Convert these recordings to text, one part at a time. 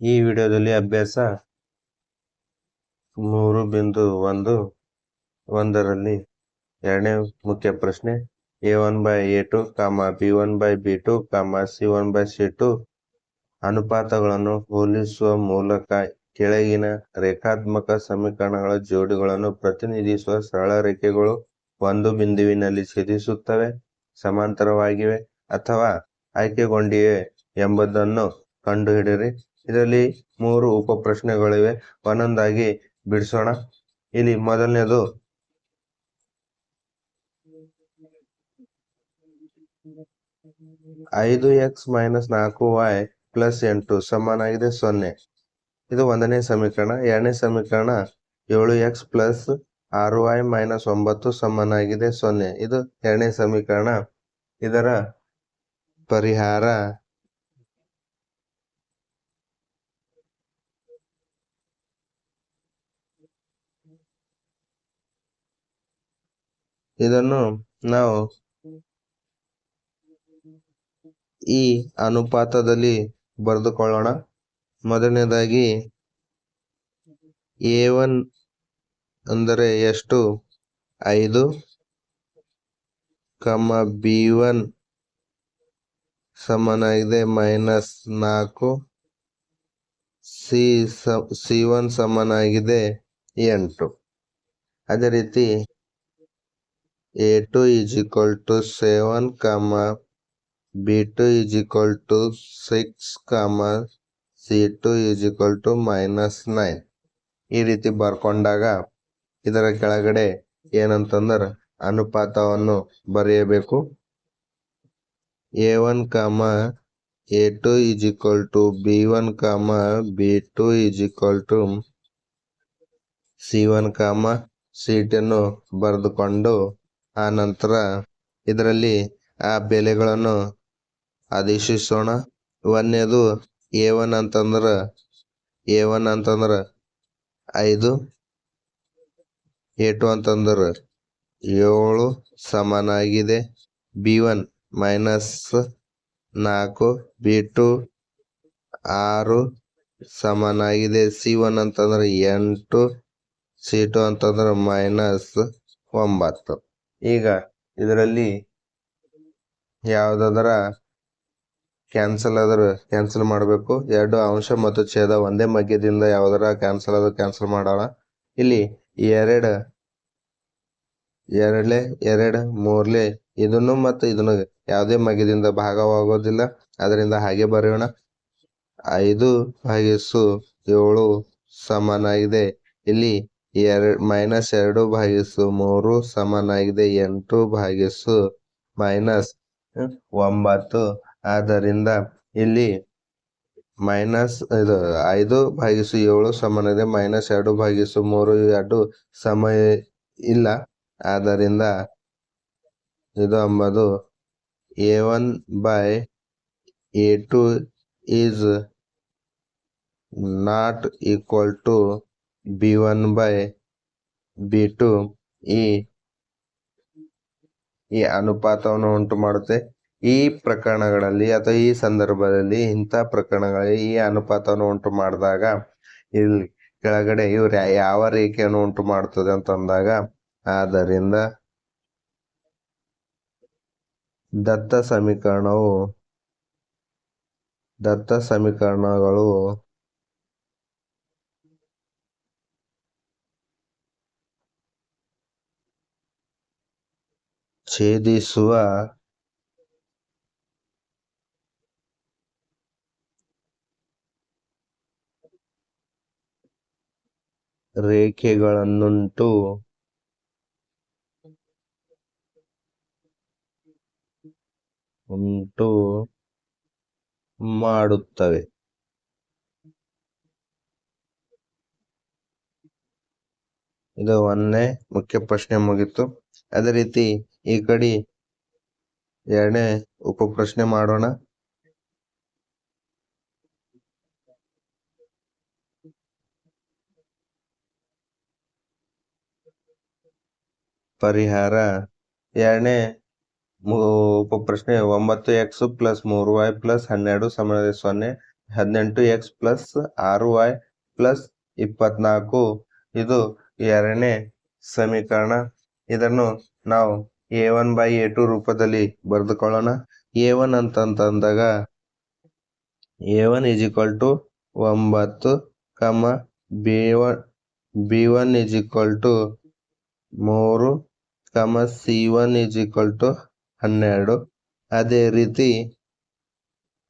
ಈ ವಿಡಿಯೋದಲ್ಲಿ ಅಭ್ಯಾಸ ಮೂರು ಬಿಂದು ಒಂದು, ಒಂದರಲ್ಲಿ ಎರಡನೇ ಮುಖ್ಯ ಪ್ರಶ್ನೆ, A one by A two, comma B one by B two, comma C one by C two ಅನುಪಾತಗಳನ್ನು ಹೋಲಿಸುವ ಮೂಲಕ ಕೆಳಗಿನ ರೇಖಾತ್ಮಕ ಸಮೀಕರಣಗಳ ಜೋಡಿಗಳನ್ನು ಪ್ರತಿನಿಧಿಸುವ ಸರಳ ರೇಖೆಗಳು ಒಂದು ಬಿಂದುವಿನಲ್ಲಿ ಛೇದಿಸುತ್ತವೆ, ಸಮಾಂತರವಾಗಿವೆ ಅಥವಾ ಆಯ್ಕೆಗೊಂಡಿವೆ ಎಂಬುದನ್ನು ಕಂಡುಹಿಡಿಯಿರಿ. ಇದರಲ್ಲಿ ಮೂರು ಉಪ ಪ್ರಶ್ನೆಗಳಿವೆ ಒಂದೊಂದಾಗಿ ಬಿಡಿಸೋಣ. ಇಲ್ಲಿ ಮೊದಲನೇದು ಐದು ಎಕ್ಸ್ ಮೈನಸ್ ನಾಲ್ಕು ವೈ ಪ್ಲಸ್ ಎಂಟು ಸಮಾನಾಗಿದೆ ಸೊನ್ನೆ. ಇದು ಒಂದನೇ ಸಮೀಕರಣ. ಎರಡನೇ ಸಮೀಕರಣ ಏಳು ಎಕ್ಸ್ ಪ್ಲಸ್ ಆರು ವೈ ಮೈನಸ್ ಒಂಬತ್ತು ಸಮನಾಗಿದೆ ಸೊನ್ನೆ. ಇದು ಎರಡನೇ ಸಮೀಕರಣ. ಇದರ ಪರಿಹಾರ ಇದನ್ನು ನಾವು ಈ ಅನುಪಾತದಲ್ಲಿ ಬರೆದುಕೊಳ್ಳೋಣ. ಮೊದಲನೇದಾಗಿ ಎ ಒನ್ ಅಂದರೆ ಎಷ್ಟು? ಐದು, ಕಮ್ಮ ಬಿ ಒನ್ ಸಮನಾಗಿದೆ ಮೈನಸ್ ನಾಲ್ಕು ಸಿ ಸಿ ಒನ್ ಸಮನಾಗಿದೆ ಎಂಟು. ಅದೇ ರೀತಿ A two is equal to seven comma B two is equal to six comma C two minus nine ಈ ರೀತಿ ಬರ್ಕೊಂಡಾಗ ಇದರ ಕೆಳಗಡೆ ಏನಂತಂದ್ರೆ ಅನುಪಾತವನ್ನು ಬರೆಯಬೇಕು. A one comma A two is equal to B one comma B two is equal to C one comma C ton ಬರೆದುಕೊಂಡು ಆ ನಂತರ ಇದರಲ್ಲಿ ಆ ಬೆಲೆಗಳನ್ನು ಆದೇಶಿಸೋಣ. ಒಂದನೇದು ಎ ಒನ್ ಅಂತಂದ್ರೆ ಎ ಒನ್ ಅಂತಂದ್ರೆ ಐದು ಎ ಟು ಅಂತಂದ್ರೆ ಏಳು ಸಮನಾಗಿದೆ. ಬಿ ಒನ್ ಮೈನಸ್ ನಾಲ್ಕು ಬಿ ಟು ಆರು ಸಮನಾಗಿದೆ. ಸಿ ಒನ್ ಅಂತಂದ್ರೆ ಎಂಟು ಸಿ ಟು ಅಂತಂದ್ರೆ ಮೈನಸ್ ಒಂಬತ್ತು. ಈಗ ಇದರಲ್ಲಿ ಯಾವುದಾದ್ರ ಕ್ಯಾನ್ಸಲ್ ಆದರೂ ಕ್ಯಾನ್ಸಲ್ ಮಾಡಬೇಕು. ಎರಡು ಅಂಶ ಮತ್ತು ಛೇದ ಒಂದೇ ಮಗ್ಯದಿಂದ ಯಾವುದರ ಕ್ಯಾನ್ಸಲ್ ಆದರೂ ಕ್ಯಾನ್ಸಲ್ ಮಾಡೋಣ. ಇಲ್ಲಿ ಎರಡು, ಎರಡಲೆ, ಎರಡು, ಮೂರ್ಲೆ ಇದನ್ನು ಮತ್ತು ಇದನ್ನು ಯಾವುದೇ ಮಗ್ಯದಿಂದ ಭಾಗವಾಗೋದಿಲ್ಲ. ಅದರಿಂದ ಹಾಗೆ ಬರೆಯೋಣ. ಐದು ಭಾಗಿಸು ಏಳು ಸಮನಾಗಿದೆ. ಇಲ್ಲಿ ಎರಡು ಮೈನಸ್ ಎರಡು ಭಾಗಿಸು ಮೂರು ಸಮನಾಗಿದೆ, ಎಂಟು ಭಾಗಿಸು ಮೈನಸ್ ಒಂಬತ್ತು. ಆದ್ದರಿಂದ ಇಲ್ಲಿ ಮೈನಸ್ ಇದು ಐದು ಭಾಗಿಸು ಏಳು ಸಮನಿದೆ ಮೈನಸ್ ಎರಡು ಭಾಗಿಸು ಮೂರು ಎರಡು ಸಮ ಇಲ್ಲ. ಆದ್ದರಿಂದ ಇದು ಅಂಬದು A one by A two is not equal to B one by B two ಈ ಈ ಅನುಪಾತವನ್ನು ಉಂಟು ಮಾಡುತ್ತೆ. ಈ ಪ್ರಕರಣಗಳಲ್ಲಿ ಅಥವಾ ಈ ಸಂದರ್ಭದಲ್ಲಿ ಇಂಥ ಪ್ರಕರಣಗಳಲ್ಲಿ ಈ ಅನುಪಾತವನ್ನು ಉಂಟು ಮಾಡಿದಾಗ, ಇಲ್ಲಿ ಕೆಳಗಡೆ ಇವ್ರು ಯಾವ ರೇಖೆಯನ್ನು ಉಂಟು ಮಾಡ್ತದೆ ಅಂತಂದಾಗ ಆದ್ದರಿಂದ ದತ್ತ ಸಮೀಕರಣವು, ದತ್ತ ಸಮೀಕರಣಗಳು ಛೇದಿಸುವ ರೇಖೆಗಳನ್ನುಂಟು ಉಂಟು ಮಾಡುತ್ತವೆ. ಇದು ಒಂದನೇ ಮುಖ್ಯ ಪ್ರಶ್ನೆ ಮುಗೀತು. ಅದೇ ರೀತಿ ಈ ಕಡೆ ಎರಡನೇ ಉಪ ಪ್ರಶ್ನೆ ಮಾಡೋಣ. ಪರಿಹಾರ ಎರಡನೇ ಉಪ ಪ್ರಶ್ನೆ ಒಂಬತ್ತು ಎಕ್ಸ್ ಪ್ಲಸ್ ಮೂರು ವೈ ಪ್ಲಸ್ ಹನ್ನೆರಡು ಸಮಾನ ಸೊನ್ನೆ ಹದಿನೆಂಟು ಎಕ್ಸ್ ಪ್ಲಸ್ ಆರು ವೈ ಪ್ಲಸ್ ಇಪ್ಪತ್ನಾಲ್ಕು. ಇದು ಎರಡನೇ ಸಮೀಕರಣ. ಇದನ್ನು ನಾವು A one by A two ರೂಪದಲ್ಲಿ ಬರೆದುಕೊಳ್ಳೋಣ. A one ಅಂತಂತಂದಾಗ A one is equal to ಒಂಬತ್ತು comma B one B one is equal to ಮೂರು comma C one is equal to ಹನ್ನೆರಡು. ಅದೇ ರೀತಿ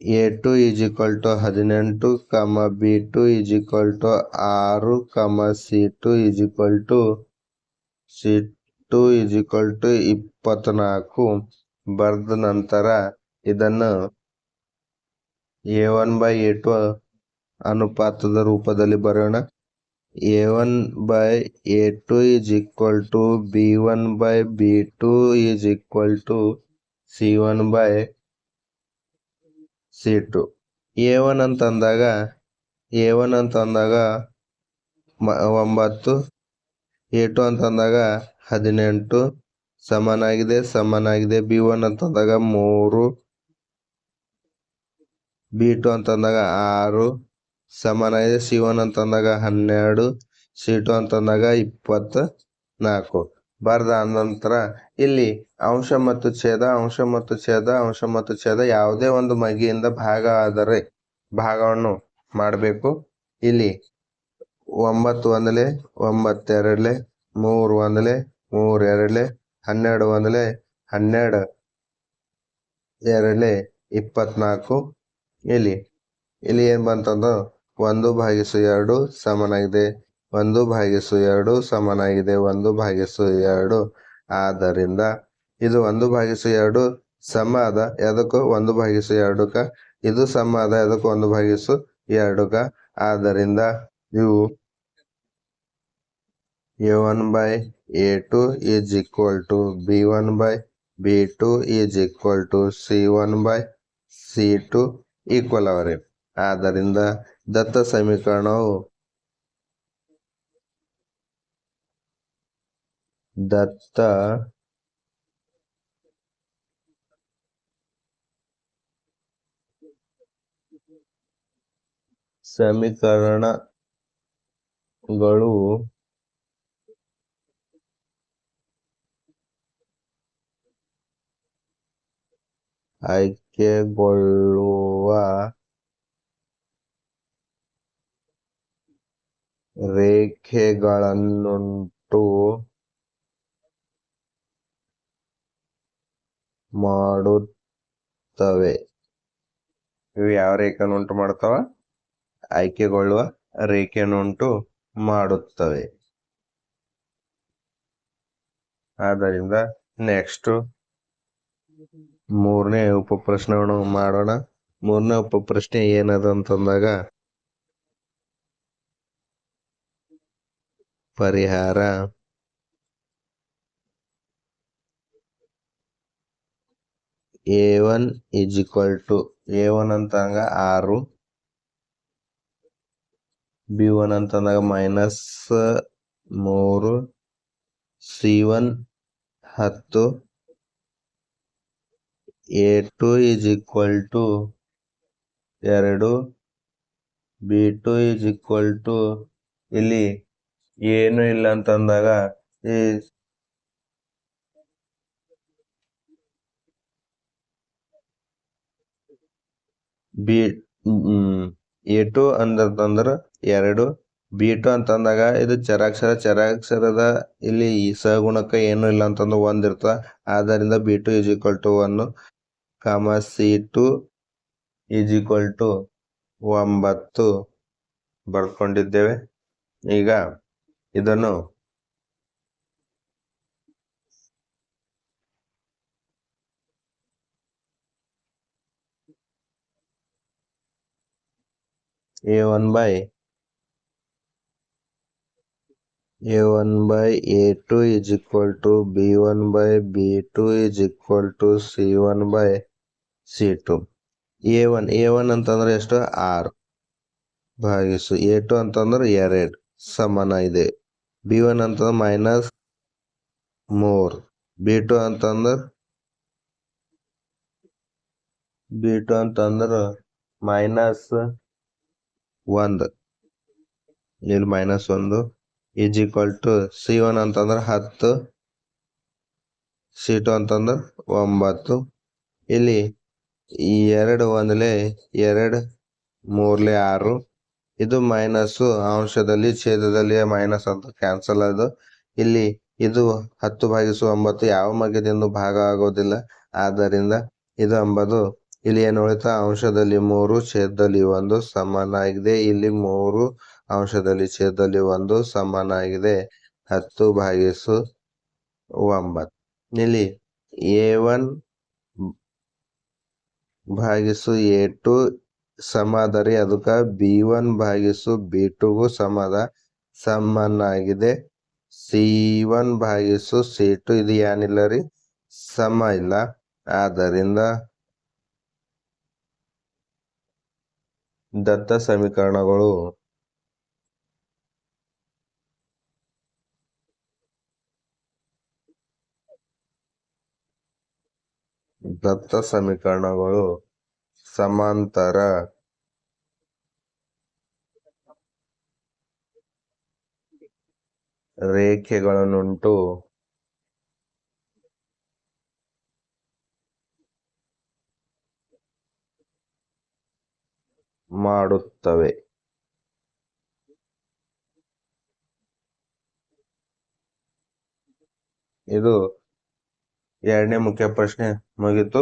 A two is equal to ಹದಿನೆಂಟು comma B two is equal to ಆರು comma C two is equal to C two is equal to ಇಪ್ಪತ್ನಾಲ್ಕು. ಬರೆದ ನಂತರ ಇದನ್ನು A one by A two ಅನುಪಾತದ ರೂಪದಲ್ಲಿ ಬರೆಯೋಣ. A one by A two is equal to B one by B two is equal to C one by C two A one ಅಂತಂದಾಗ A one ಅಂತಂದಾಗ ಮ, ಒಂಬತ್ತು. ಎ ಟು ಅಂತಂದಾಗ ಹದಿನೆಂಟು. ಸಮನಾಗಿದೆ ಸಮನಾಗಿದೆ. ಬಿ ಒನ್ ಅಂತಂದಾಗ ಮೂರು. ಬಿ ಟು ಅಂತಂದಾಗ ಆರು. ಸಮನಾಗಿದೆ ಸಿ ಒನ್ ಅಂತಂದಾಗ ಹನ್ನೆರಡು. ಸಿ ಟು ಅಂತಂದಾಗ ಇಪ್ಪತ್ತ ನಾಲ್ಕು ಬರ್ದ ನಂತರ ಇಲ್ಲಿ ಅಂಶ ಮತ್ತು ಛೇದ, ಅಂಶ ಮತ್ತು ಛೇದ, ಅಂಶ ಮತ್ತು ಛೇದ ಯಾವುದೇ ಒಂದು ಮಗಿಯಿಂದ ಭಾಗ ಆದರೆ ಭಾಗವನ್ನು ಮಾಡಬೇಕು. ಇಲ್ಲಿ ಒಂಬತ್ತು ಒಂದಲೆ, ಒಂಬತ್ತೆರಡಲೆ, ಮೂರು ಒಂದಲೆ, ಮೂರು ಎರಡಲೆ, ಹನ್ನೆರಡು ಒಂದಲೆ, ಹನ್ನೆರಡು ಎರಡಲೆ, ಇಪ್ಪತ್ನಾಲ್ಕು. ಇಲ್ಲಿ ಇಲ್ಲಿ ಏನು ಬಂತಂದ್ರೆ ಒಂದು ಭಾಗಿಸು ಎರಡು ಸಮನಾಗಿದೆ. ಒಂದು ಭಾಗಿಸು ಎರಡು ಸಮನಾಗಿದೆ, ಒಂದು ಭಾಗಿಸು ಎರಡು. ಆದ್ದರಿಂದ ಇದು ಒಂದು ಭಾಗಿಸು ಎರಡು ಸಮ ಅದ, ಎದಕ್ಕೂ ಒಂದು ಭಾಗಿಸು ಎರಡುಕ ಇದು ಸಮ ಅದ, ಎದಕ್ಕೂ ಒಂದು ಭಾಗಿಸು ಎರಡುಕ ಆದ್ದರಿಂದ ಇವು A one by A two is equal to B one by B two is equal to C one by C two equal ಅವರಿ. ಆದ್ದರಿಂದ ದತ್ತ ಸಮೀಕರಣವು ದತ್ತ ಸಮೀಕರಣಗಳು ಆಯ್ಕೆಗೊಳ್ಳುವ ರೇಖೆಗಳನ್ನುಂಟು ಮಾಡುತ್ತವೆ. ಇವು ಯಾವ ರೇಖೆಯನ್ನುಂಟು ಮಾಡ್ತಾವ ಆಯ್ಕೆಗೊಳ್ಳುವ ರೇಖೆಯನ್ನುಂಟು ಮಾಡುತ್ತವೆ. ಆದ್ದರಿಂದ ನೆಕ್ಸ್ಟ್ ಮೂರನೇ ಉಪಪ್ರಶ್ನೆಗಳನ್ನು ಮಾಡೋಣ. ಮೂರನೇ ಉಪಪ್ರಶ್ನೆ ಏನದ ಅಂತಂದಾಗ ಪರಿಹಾರ. A one is equal to A one ಅಂತಂದಾಗ ಆರು ಬಿ ಒನ್ ಅಂತಂದಾಗ ಮೈನಸ್ ಮೂರು ಸಿ ಒನ್ ಹತ್ತು A two is equal to ಎರಡು B two is equal to ಇಲ್ಲಿ ಏನು ಇಲ್ಲ ಅಂತಂದಾಗ ಈ ಬಿ ಎ ಟು ಅಂದ್ರ ಎರಡು. ಬಿ ಟು ಅಂತಂದಾಗ ಇದು ಚರಾಕ್ಷರ ಚರಾಕ್ಷರದ ಇಲ್ಲಿ ಈ ಸಗುಣಕ ಏನು ಇಲ್ಲ ಅಂತಂದ್ರೆ ಒಂದ್ ಇರ್ತದ ಆದ್ದರಿಂದ B two is equal to one comma C two is equal to ಒಂಬತ್ತು. ಬರ್ಕೊಂಡಿದ್ದೇವೆ. ಈಗ ಇದನ್ನು A one by A one by A two is equal to B one by B two is equal to C one by C two A one A one ಅಂತಂದ್ರೆ ಎಷ್ಟು? ಆರು. ಭಾಗಿಸು. A two ಅಂತಂದ್ರೆ ಎರಡು. ಸಮಾನ ಇದೆ. ಬಿ ಒನ್ ಅಂತಂದ್ರೆ minus ಮೂರ್. ಬಿ ಟು ಅಂತಂದ್ರೆ ಬಿ ಅಂತಂದ್ರೆ ಮೈನಸ್ ಒಂದು. ಇಲ್ಲಿ ಮೈನಸ್ ಒಂದು. Is equal to C one ಅಂತಂದ್ರೆ ಹತ್ತು. ಸಿ ಟು ಅಂತಂದ್ರೆ ಒಂಬತ್ತು. ಇಲ್ಲಿ ಎರಡು ಒಂದಲೇ ಎರಡು, ಮೂರ್ಲೆ ಆರು. ಇದು ಮೈನಸ್ ಅಂಶದಲ್ಲಿ ಛೇದದಲ್ಲಿ ಮೈನಸ್ ಅಂತ ಕ್ಯಾನ್ಸಲ್ ಅದು. ಇಲ್ಲಿ ಇದು ಹತ್ತು ಭಾಗಿಸು ಒಂಬತ್ತು ಯಾವ ಮಗದಿಂದ ಭಾಗ ಆಗೋದಿಲ್ಲ. ಆದ್ದರಿಂದ ಇದು ಎಂಬುದು ಇಲ್ಲಿ ಏನು ಉಳಿತಾ ಅಂಶದಲ್ಲಿ ಮೂರು ಛೇದದಲ್ಲಿ ಒಂದು ಸಮನಾಗಿದೆ. ಇಲ್ಲಿ ಮೂರು ಅಂಶದಲ್ಲಿ ಛೇದದಲ್ಲಿ ಒಂದು ಸಮನಾಗಿದೆ. ಹತ್ತು ಭಾಗಿಸು ಒಂಬತ್ ಇಲ್ಲಿ ಎ ಒನ್ ಭಾಗಿಸು ಎ ಟು ಸಮ ಅದ ರೀ ಅದಕ್ಕೆ ಬಿ ಒನ್ ಭಾಗಿಸು ಬಿ ಟುಗೂ ಸಮದ ಸಮನಾಗಿದೆ. ಸಿ ಒನ್ ಭಾಗಿಸು ಸಿ ಟು, ಇದು ಏನಿಲ್ಲ ರೀ? ಸಮ ಇಲ್ಲ. ಆದ್ದರಿಂದ ದತ್ತ ಸಮೀಕರಣಗಳು. ದತ್ತ ಸಮೀಕರಣಗಳು. ಸಮಾಂತರ. ರೇಖೆಗಳನ್ನುಂಟು. ಮಾಡುತ್ತವೆ. ಇದು ಎರಡನೇ ಮುಖ್ಯ ಪ್ರಶ್ನೆ ಮುಗೀತು.